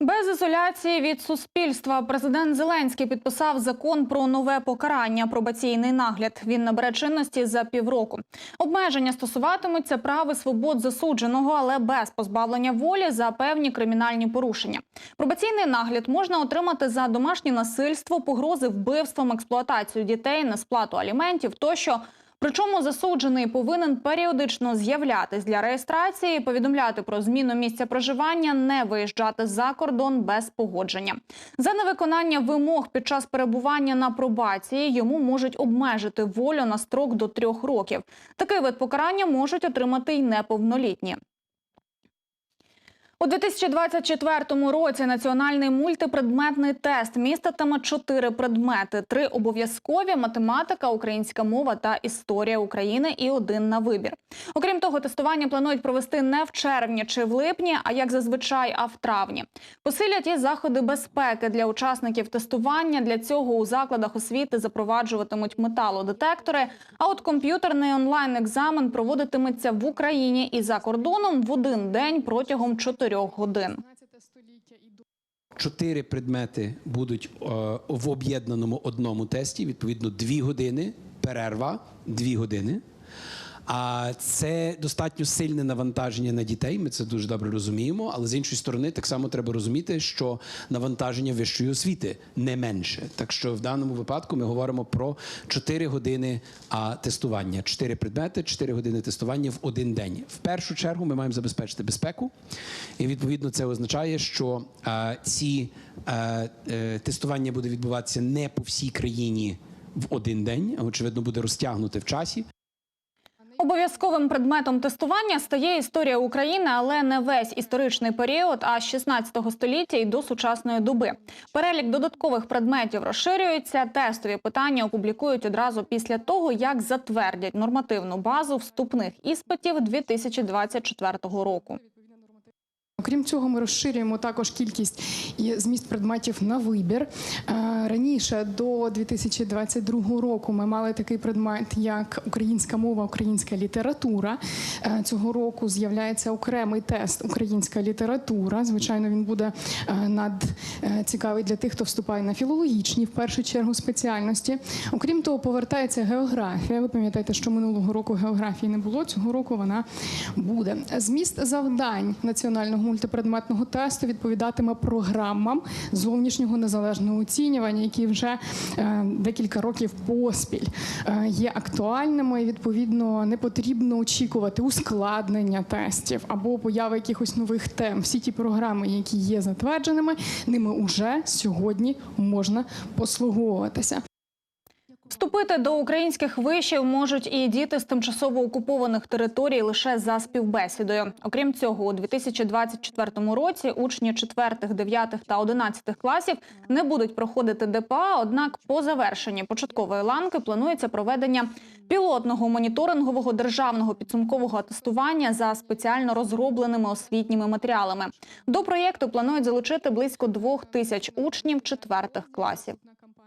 Без ізоляції від суспільства президент Зеленський підписав закон про нове покарання пробаційний нагляд. Він набере чинності за півроку. Обмеження стосуватимуться прав і свобод засудженого, але без позбавлення волі за певні кримінальні порушення. Пробаційний нагляд можна отримати за домашнє насильство, погрози вбивством, експлуатацію дітей, несплату аліментів тощо. Причому засуджений повинен періодично з'являтись для реєстрації, повідомляти про зміну місця проживання, не виїжджати за кордон без погодження. За невиконання вимог під час перебування на пробації йому можуть обмежити волю на строк до трьох років. Такий вид покарання можуть отримати й неповнолітні. У 2024 році національний мультипредметний тест міститиме чотири предмети: три обов'язкові математика, українська мова та історія України і один на вибір. Окрім того, тестування планують провести не в червні чи в липні, а як зазвичай, а в травні. Посилять і заходи безпеки для учасників тестування. Для цього у закладах освіти запроваджуватимуть металодетектори. А от комп'ютерний онлайн-екзамен проводитиметься в Україні і за кордоном в один день протягом чотирьох годин. Чотири предмети будуть е, в об'єднаному одному тесті. Відповідно, дві години, перерва, дві години. А це достатньо сильне навантаження на дітей. Ми це дуже добре розуміємо. Але з іншої сторони, так само треба розуміти, що навантаження вищої освіти не менше. Так що в даному випадку ми говоримо про 4 години а, тестування, 4 предмети, 4 години тестування в один день. В першу чергу ми маємо забезпечити безпеку, і відповідно це означає, що е, ці е, е, тестування буде відбуватися не по всій країні в один день, а очевидно буде розтягнути в часі. Обов'язковим предметом тестування стає історія України, але не весь історичний період, а з 16 століття і до сучасної доби. Перелік додаткових предметів розширюється. Тестові питання опублікують одразу після того, як затвердять нормативну базу вступних іспитів 2024 року. Окрім цього, ми розширюємо також кількість і зміст предметів на вибір. Е, Раніше до 2022 року ми мали такий предмет, як українська мова, українська література. Е, Цього року з'являється окремий тест Українська література. Звичайно, він буде е, над цікавий для тих, хто вступає на філологічні в першу чергу спеціальності. Окрім того, повертається географія. Ви пам'ятаєте, що минулого року географії не було. Цього року вона буде. Зміст завдань національного мультипредметного тесту відповідатиме програмам зовнішнього незалежного оцінювання, які вже е, декілька років поспіль е, є актуальними. І відповідно не потрібно очікувати ускладнення тестів або появи якихось нових тем. Всі ті програми, які є затвердженими, ними вже сьогодні можна послуговуватися. Вступити до українських вишів можуть і діти з тимчасово окупованих територій лише за співбесідою. Окрім цього, у 2024 році учні 4, 9 та 11 класів не будуть проходити ДПА. Однак, по завершенні початкової ланки планується проведення пілотного моніторингового державного підсумкового атестування за спеціально розробленими освітніми матеріалами. До проєкту планують залучити близько двох тисяч учнів четвертих класів.